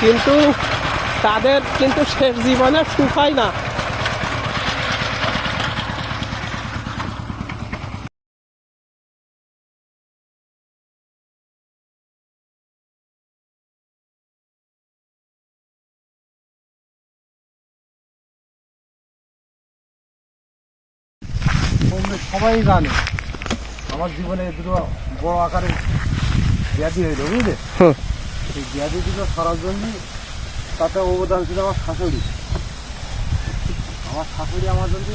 কিন্তু তাদের কিন্তু শেষ জীবনে সুখ হয় না সবাই জানে আমার জীবনে দুটো বড় আকারের ব্যাধি হইল বুঝলে। সেই গ্যাসের দুটো সরার জন্য তাতে অবদান ছিল আমার শাশুড়ি। আমার শাশুড়ি আমার জন্য